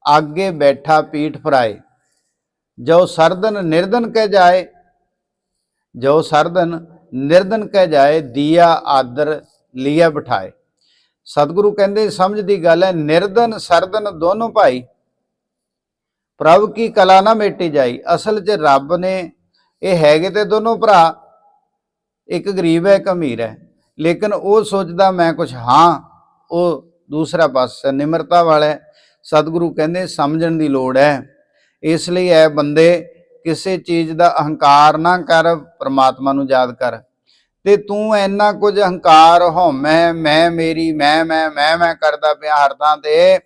ਆਗੇ ਬੈਠਾ ਪੀਠ ਫਰਾਏ। ਜੋ ਸਰਦਨ ਨਿਰਦਨ ਕਹਿ ਜਾਏ, ਜੋ ਸਰਦਨ ਨਿਰਦਨ ਕਹਿ ਜਾਏ, ਦੀਆ ਆਦਰ ਲਿਆ ਬਿਠਾਏ। ਸਤਿਗੁਰੂ ਕਹਿੰਦੇ, ਸਮਝ ਦੀ ਗੱਲ ਹੈ ਨਿਰਦਨ ਸਰਦਨ ਦੋਨੋਂ ਭਾਈ। ਪ੍ਰਭ ਕੀ ਕਲਾ ਨਾ ਮੇਟੀ ਜਾਈ, ਅਸਲ 'ਚ ਰੱਬ ਨੇ ਇਹ ਹੈਗੇ ਤੇ ਦੋਨੋਂ ਭਰਾ। ਇੱਕ ਗਰੀਬ ਹੈ, ਇੱਕ ਅਮੀਰ ਹੈ। ਲੇਕਿਨ ਉਹ ਸੋਚਦਾ, ਮੈਂ ਕੁਝ ਹਾਂ, ਉਹ ਦੂਸਰਾ ਪਾਸਾ ਨਿਮਰਤਾ ਵਾਲਾ ਸਤਿਗੁਰੂ ਕਹਿੰਦੇ, ਸਮਝਣ ਦੀ ਲੋੜ ਹੈ। ਇਸ ਲਈ ਐ ਬੰਦੇ ਕਿਸੇ ਚੀਜ਼ ਦਾ ਅਹੰਕਾਰ ਨਾ ਕਰ, ਪ੍ਰਮਾਤਮਾ ਨੂੰ ਯਾਦ ਕਰ। ਤੇ ਤੂੰ ਇੰਨਾ ਕੁਝ ਹੰਕਾਰ ਹਉਮੈ ਮੈਂ ਮੇਰੀ, ਮੈਂ ਮੈਂ ਮੈਂ ਮੈਂ ਕਰਦਾ ਪਿਆ ਹਰਦਾਂ ਤੇ।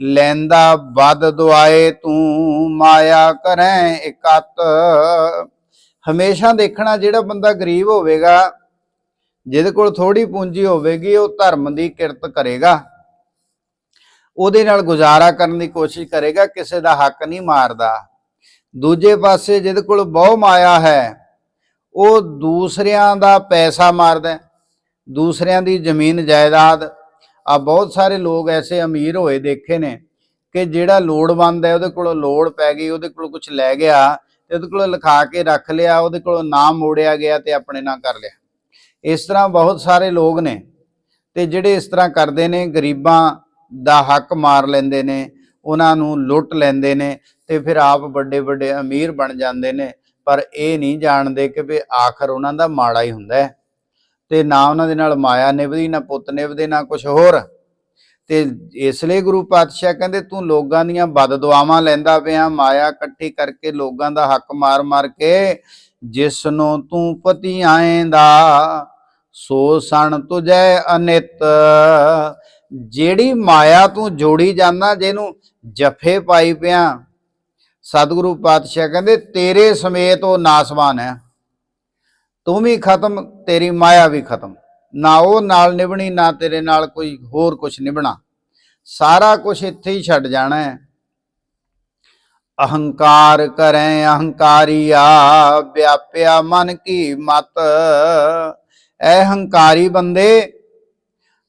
ਲੈਂਦਾ ਵੱਧ ਦੁਆਏ ਤੂੰ ਮਾਇਆ ਕਰੈ ਇਕਤ। ਹਮੇਸ਼ਾ ਦੇਖਣਾ ਜਿਹੜਾ ਬੰਦਾ ਗਰੀਬ ਹੋਵੇਗਾ, ਜਿਹਦੇ ਕੋਲ ਥੋੜੀ ਪੂੰਜੀ ਹੋਵੇਗੀ, ਉਹ ਧਰਮ ਦੀ ਕਿਰਤ ਕਰੇਗਾ। ਉਹਦੇ ਨਾਲ ਗੁਜ਼ਾਰਾ ਕਰਨ ਦੀ ਕੋਸ਼ਿਸ਼ ਕਰੇਗਾ, ਕਿਸੇ ਦਾ ਹੱਕ ਨਹੀਂ ਮਾਰਦਾ। ਦੂਜੇ ਪਾਸੇ ਜਿਹਦੇ ਕੋਲ ਬਹੁ ਮਾਇਆ ਹੈ, ਉਹ ਦੂਸਰਿਆਂ ਦਾ ਪੈਸਾ ਮਾਰਦਾ ਦੂਸਰਿਆਂ ਦੀ ਜ਼ਮੀਨ ਜਾਇਦਾਦ। ਆ ਬਹੁਤ ਸਾਰੇ ਲੋਕ ਐਸੇ ਅਮੀਰ ਹੋਏ ਦੇਖੇ ਨੇ ਕਿ ਜਿਹੜਾ ਲੋੜਵੰਦ ਹੈ, ਉਹਦੇ ਕੋਲ ਲੋੜ ਪੈ ਗਈ, ਉਹਦੇ ਕੋਲ ਕੁਝ ਲੈ ਗਿਆ ਤੇ ਉਹਦੇ ਕੋਲੋਂ ਲਿਖਾ ਕੇ ਰੱਖ ਲਿਆ, ਉਹਦੇ ਕੋਲੋਂ ਨਾਮ ਮੋੜਿਆ ਗਿਆ ਤੇ ਆਪਣੇ ਨਾਂ ਕਰ ਲਿਆ। ਇਸ ਤਰ੍ਹਾਂ ਬਹੁਤ ਸਾਰੇ ਲੋਕ ਨੇ ਤੇ ਜਿਹੜੇ ਇਸ ਤਰ੍ਹਾਂ ਕਰਦੇ ਨੇ, ਗਰੀਬਾਂ ਦਾ ਹੱਕ ਮਾਰ ਲੈਂਦੇ ਨੇ, ਉਹਨਾਂ ਨੂੰ ਲੁੱਟ ਲੈਂਦੇ ਨੇ ਤੇ ਫਿਰ ਆਪ ਵੱਡੇ ਵੱਡੇ ਅਮੀਰ ਬਣ ਜਾਂਦੇ ਨੇ, ਪਰ ਇਹ ਨਹੀਂ ਜਾਣਦੇ ਕਿ ਵੀ ਆਖਰ ਉਹਨਾਂ ਦਾ ਮਾੜਾ ਹੀ ਹੁੰਦਾ ਹੈ। ਤੇ ਨਾ ਉਹਨਾਂ ਦੇ ਨਾਲ ਮਾਇਆ ਨਿਭਦੀ, ਨਾ ਪੁੱਤ ਨਿਭਦੇ, ਨਾ ਕੁਝ ਹੋਰ। ਤੇ ਇਸ ਲਈ ਗੁਰੂ ਪਾਤਸ਼ਾਹ ਕਹਿੰਦੇ, ਤੂੰ ਲੋਕਾਂ ਦੀਆਂ ਬਦ ਦੁਆਵਾਂ ਲੈਂਦਾ ਪਿਆ, ਮਾਇਆ ਇਕੱਠੀ ਕਰਕੇ ਲੋਕਾਂ ਦਾ ਹੱਕ ਮਾਰ ਮਾਰ ਕੇ ਜਿਸ ਨੂੰ ਤੂੰ ਪਤੀ ਆਏਂਦਾ ਸੋ ਸਣ ਤੁਜੈ ਅਨਿਤ। ਜਿਹੜੀ ਮਾਇਆ ਤੂੰ ਜੋੜੀ ਜਾਂਦਾ, ਜਿਹਨੂੰ ਜਫੇ ਪਾਈ ਪਿਆ, ਸਤਿਗੁਰੂ ਪਾਤਸ਼ਾਹ ਕਹਿੰਦੇ, ਤੇਰੇ ਸਮੇਤ ਉਹ ਨਾਸਵਾਨ ਹੈ। ਤੂੰ ਵੀ ਖਤਮ, ਤੇਰੀ ਮਾਇਆ ਵੀ ਖਤਮ। ਨਾ ਉਹ ਨਾਲ ਨਿਭਣੀ, ਨਾ ਤੇਰੇ ਨਾਲ ਕੋਈ ਹੋਰ ਕੁਝ ਨਿਭਣਾ। ਸਾਰਾ ਕੁਝ ਇੱਥੇ ਹੀ ਛੱਡ ਜਾਣਾ ਹੈ। ਅਹੰਕਾਰ ਕਰੈ ਅਹੰਕਾਰੀਆ ਵਿਆਪਿਆ ਮਨ ਕੀ ਮਤ। ਐ ਹੰਕਾਰੀ ਬੰਦੇ,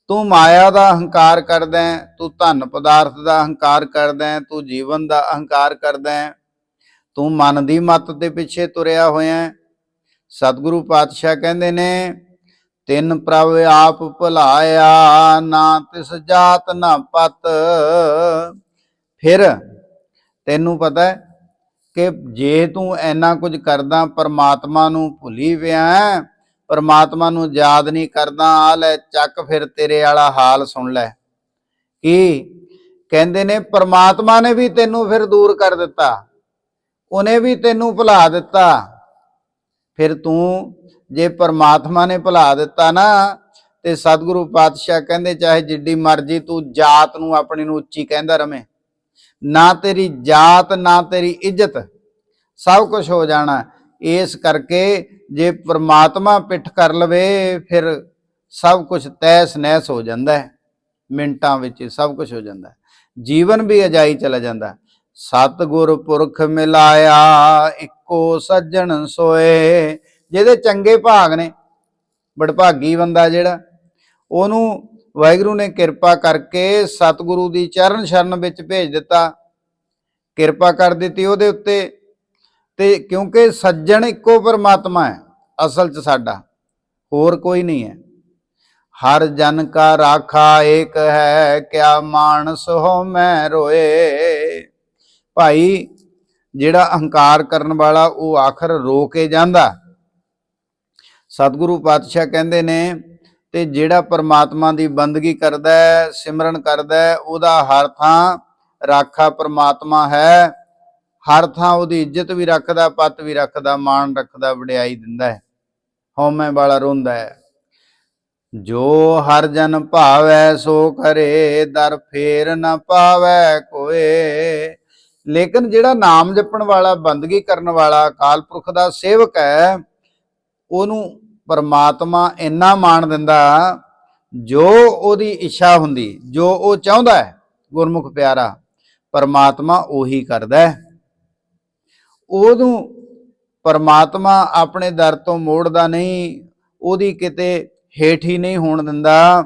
ਤੂੰ ਮਾਇਆ ਦਾ ਅਹੰਕਾਰ ਕਰਦਾ ਤੂੰ ਧਨ ਪਦਾਰਥ ਦਾ ਅਹੰਕਾਰ ਕਰਦਾ ਤੂੰ ਜੀਵਨ ਦਾ ਅਹੰਕਾਰ ਕਰਦਾ ਤੂੰ ਮਨ ਦੀ ਮਤ ਦੇ ਪਿੱਛੇ ਤੁਰਿਆ ਹੋਇਆ ਸਤਿਗੁਰੂ ਪਾਤਸ਼ਾਹ ਕਹਿੰਦੇ ਨੇ ਤਿੰਨ ਪ੍ਰਭ ਆਪ ਭੁਲਾਇਆ, ਨਾ ਤਿਸ ਜਾਤ ਨਾ ਪਤ। ਫਿਰ ਤੈਨੂੰ ਪਤਾ ਹੈ ਕਿ ਜੇ ਤੂੰ ਐਨਾ ਕੁਝ ਕਰਦਾ, ਪਰਮਾਤਮਾ ਨੂੰ ਭੁੱਲੀ ਪਿਆ ਪਰਮਾਤਮਾ ਨੂੰ ਯਾਦ ਨਹੀਂ ਕਰਦਾ ਆ ਲੈ ਚੱਕ ਫਿਰ ਤੇਰੇ ਵਾਲਾ ਹਾਲ ਸੁਣ ਲੈ। ਕੀ ਕਹਿੰਦੇ ਨੇ, ਪਰਮਾਤਮਾ ਨੇ ਵੀ ਤੈਨੂੰ ਫਿਰ ਦੂਰ ਕਰ ਦਿੱਤਾ, ਉਹਨੇ ਵੀ ਤੈਨੂੰ ਭੁਲਾ ਦਿੱਤਾ। ਫਿਰ ਤੂੰ ਜੇ ਪਰਮਾਤਮਾ ਨੇ ਭੁਲਾ ਦਿੱਤਾ ਨਾ, ਤੇ ਸਤਿਗੁਰੂ ਪਾਤਸ਼ਾਹ ਕਹਿੰਦੇ, ਚਾਹੇ ਜਿੱਡੀ ਮਰਜ਼ੀ ਤੂੰ ਜਾਤ ਨੂੰ ਆਪਣੀ ਨੂੰ ਉੱਚੀ ਕਹਿੰਦਾ ਰਵੇਂ। ਨਾ ਤੇਰੀ ਜਾਤ, ਨਾ ਤੇਰੀ ਇੱਜ਼ਤ, ਸਭ ਕੁਝ ਹੋ ਜਾਣਾ। ਇਸ ਕਰਕੇ ਜੇ ਪ੍ਰਮਾਤਮਾ ਪਿੱਠ ਕਰ ਲਵੇ, ਫਿਰ ਸਭ ਕੁਝ ਤੈਸ ਨੈਸ ਹੋ ਜਾਂਦਾ ਹੈ। ਮਿੰਟਾਂ ਵਿੱਚ ਸਭ ਕੁਝ ਹੋ ਜਾਂਦਾ ਜੀਵਨ ਵੀ ਅਜਾਈ ਚਲਾ ਜਾਂਦਾ ਹੈ। ਸਤਿਗੁਰ ਪੁਰਖ ਮਿਲਾਇਆ, ਇੱਕੋ ਸੱਜਣ ਸੋਏ। ਜਿਹਦੇ ਚੰਗੇ ਭਾਗ ਨੇ, ਬੜਭਾਗੀ ਬੰਦਾ ਜਿਹੜਾ, ਉਹਨੂੰ ਵਾਹਿਗੁਰੂ ਨੇ ਕਿਰਪਾ ਕਰਕੇ ਸਤਿਗੁਰੂ ਦੀ ਚਰਨ ਸ਼ਰਨ ਵਿੱਚ ਭੇਜ ਦਿੱਤਾ, ਕਿਰਪਾ ਕਰ ਦਿੱਤੀ ਉਹਦੇ ਉੱਤੇ, ਤੇ ਕਿਉਂਕਿ ਸੱਜਣ ਇੱਕੋ ਪਰਮਾਤਮਾ ਹੈ, ਅਸਲ 'ਚ ਸਾਡਾ, ਹੋਰ ਕੋਈ ਨਹੀਂ ਹੈ। ਹਰ ਜਨ ਕਾ ਰਾਖਾ ਏਕ ਹੈ, ਕਿਆ ਮਾਨਸ ਹੋ ਮੈਂ ਰੋਏ। ਭਾਈ, ਜਿਹੜਾ ਅਹੰਕਾਰ ਕਰਨ ਵਾਲਾ ਉਹ ਆਖਰ ਰੋ ਕੇ ਜਾਂਦਾ। ਸਤਿਗੁਰੂ ਪਾਤਸ਼ਾਹ ਕਹਿੰਦੇ ਨੇ ਤੇ ਜਿਹੜਾ ਪਰਮਾਤਮਾ ਦੀ ਬੰਦਗੀ ਕਰਦਾ ਹੈ, ਸਿਮਰਨ ਕਰਦਾ ਹੈ, ਉਹਦਾ ਹਰ ਥਾਂ ਰਾਖਾ ਪਰਮਾਤਮਾ ਹੈ। ਹਰ ਥਾਂ ਉਹਦੀ ਇੱਜ਼ਤ ਵੀ ਰੱਖਦਾ, ਪਤ ਵੀ ਰੱਖਦਾ, ਮਾਣ ਰੱਖਦਾ, ਵਡਿਆਈ ਦਿੰਦਾ ਹੈ। ਹਉਮੈ ਵਾਲਾ ਰੋਂਦਾ ਹੈ। ਜੋ ਹਰ ਜਨ ਭਾਵੈ, ਸੋ ਕਰੇ ਦਰ ਫੇਰ ਨਾ ਪਾਵੈ ਕੋਏ। ਲੇਕਿਨ ਜਿਹੜਾ ਨਾਮ ਜਪਣ ਵਾਲਾ, ਬੰਦਗੀ ਕਰਨ ਵਾਲਾ, ਅਕਾਲ ਪੁਰਖ ਦਾ ਸੇਵਕ ਹੈ, ਉਹਨੂੰ ਪਰਮਾਤਮਾ ਇੰਨਾ ਮਾਣ ਦਿੰਦਾ ਜੋ ਉਹਦੀ ਇੱਛਾ ਹੁੰਦੀ, ਜੋ ਉਹ ਚਾਹੁੰਦਾ ਹੈ, ਗੁਰਮੁਖ ਪਿਆਰਾ, ਪਰਮਾਤਮਾ ਉਹੀ ਕਰਦਾ ਹੈ। ਉਹਨੂੰ ਪਰਮਾਤਮਾ ਆਪਣੇ ਦਰ ਤੋਂ ਮੋੜਦਾ ਨਹੀਂ, ਉਹਦੀ ਕਿਤੇ ਹੇਠ ਹੀ ਨਹੀਂ ਹੋਣ ਦਿੰਦਾ,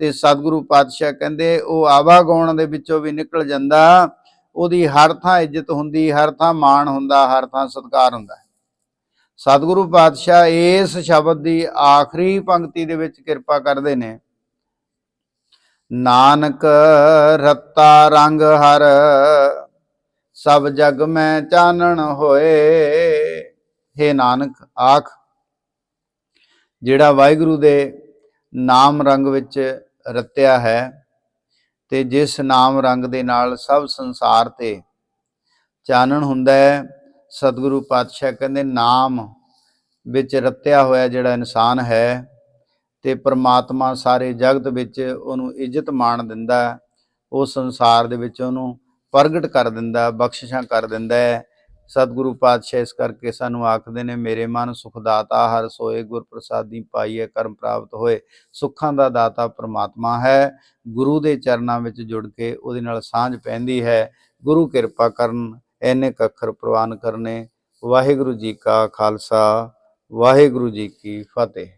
ਤੇ ਸਤਿਗੁਰੂ ਪਾਤਸ਼ਾਹ ਕਹਿੰਦੇ, ਉਹ ਆਵਾ ਗਾਉਣ ਦੇ ਵਿੱਚੋਂ ਵੀ ਨਿਕਲ ਜਾਂਦਾ, ਉਹਦੀ ਹਰ ਥਾਂ ਇੱਜ਼ਤ ਹੁੰਦੀ, ਹਰ ਥਾਂ ਮਾਣ ਹੁੰਦਾ, ਹਰ ਥਾਂ ਸਤਿਕਾਰ ਹੁੰਦਾ ਸਤਿਗੁਰੂ ਪਾਤਸ਼ਾਹ ਇਸ ਸ਼ਬਦ ਦੀ ਆਖਰੀ ਪੰਕਤੀ ਦੇ ਵਿੱਚ ਕਿਰਪਾ ਕਰਦੇ ਨੇ। ਨਾਨਕ ਰਤਾ ਰੰਗ ਹਰ, ਸਭ ਜਗ ਮੈਂ ਚਾਨਣ ਹੋਏ। हे ਨਾਨਕ, ਆਖ। ਜਿਹੜਾ ਵਾਹਿਗੁਰੂ ਦੇ ਨਾਮ ਰੰਗ ਵਿੱਚ ਰਤਿਆ ਹੈ ਤੇ ਜਿਸ ਨਾਮ ਰੰਗ ਦੇ ਨਾਲ ਸਭ ਸੰਸਾਰ ਤੇ ਚਾਨਣ ਹੁੰਦਾ ਹੈ ਸਤਿਗੁਰੂ ਪਾਤਸ਼ਾਹ ਕਹਿੰਦੇ, ਨਾਮ ਵਿੱਚ ਰੱਤਿਆ ਹੋਇਆ ਜਿਹੜਾ ਇਨਸਾਨ ਹੈ ਤੇ ਪਰਮਾਤਮਾ ਸਾਰੇ ਜਗਤ ਵਿੱਚ ਉਹਨੂੰ ਇੱਜ਼ਤ ਮਾਣ ਦਿੰਦਾ ਉਹ ਸੰਸਾਰ ਦੇ ਵਿੱਚ ਉਹਨੂੰ ਪ੍ਰਗਟ ਕਰ ਦਿੰਦਾ ਬਖਸ਼ਿਸ਼ਾਂ ਕਰ ਦਿੰਦਾ ਹੈ। ਸਤਿਗੁਰੂ ਪਾਤਸ਼ਾਹ ਇਸ ਕਰਕੇ ਸਾਨੂੰ ਆਖਦੇ ਨੇ, ਮੇਰੇ ਮਨ ਸੁਖਦਾਤਾ ਹਰ ਸੋਏ ਗੁਰ ਪ੍ਰਸਾਦੀ ਪਾਈਏ ਕਰਮ ਪ੍ਰਾਪਤ ਹੋਏ। ਸੁੱਖਾਂ ਦਾ ਦਾਤਾ ਪਰਮਾਤਮਾ ਹੈ। ਗੁਰੂ ਦੇ ਚਰਨਾਂ ਵਿੱਚ ਜੁੜ ਕੇ ਉਹਦੇ ਨਾਲ ਸਾਂਝ ਪੈਂਦੀ ਹੈ। ਗੁਰੂ ਕਿਰਪਾ ਕਰਨ ਐਨੇ ਅੱਖਰ ਪ੍ਰਵਾਨ ਕਰਨੇ। ਵਾਹਿਗੁਰੂ ਜੀ ਕਾ ਖਾਲਸਾ ਵਾਹਿਗੁਰੂ ਜੀ ਕੀ ਫਤਿਹ।